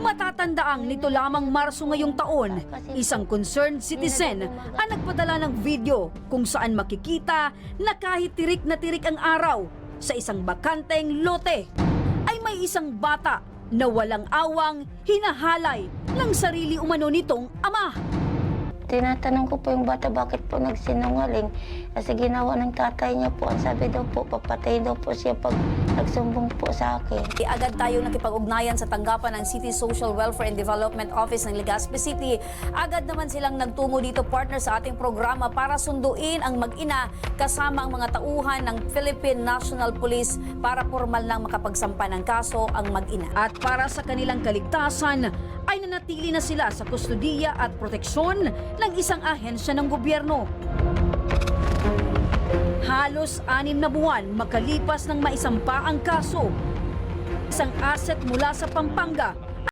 Matatandaang nito lamang Marso ngayong taon, isang concerned citizen ang nagpadala ng video kung saan makikita na kahit tirik na tirik ang araw sa isang bakanteng lote ay may isang bata na walang awang hinahalay ng sarili umano nitong ama. Tinatanong ko po yung bata bakit po nagsinungaling. Kasi ginawa ng tatay niya po. Ang sabi daw po, papatay daw po siya pag nagsumbong po sa akin. E agad tayong nakipag-ugnayan sa tanggapan ng City Social Welfare and Development Office ng Legazpi City. Agad naman silang nagtungo dito partner sa ating programa para sunduin ang mag-ina kasama ang mga tauhan ng Philippine National Police para formal lang makapagsampa ng kaso ang mag-ina. At para sa kanilang kaligtasan, ay nanatili na sila sa kustudiya at proteksyon ng isang ahensya ng gobyerno. Halos anim na buwan makalipas ng maisampa ang kaso. Isang asset mula sa Pampanga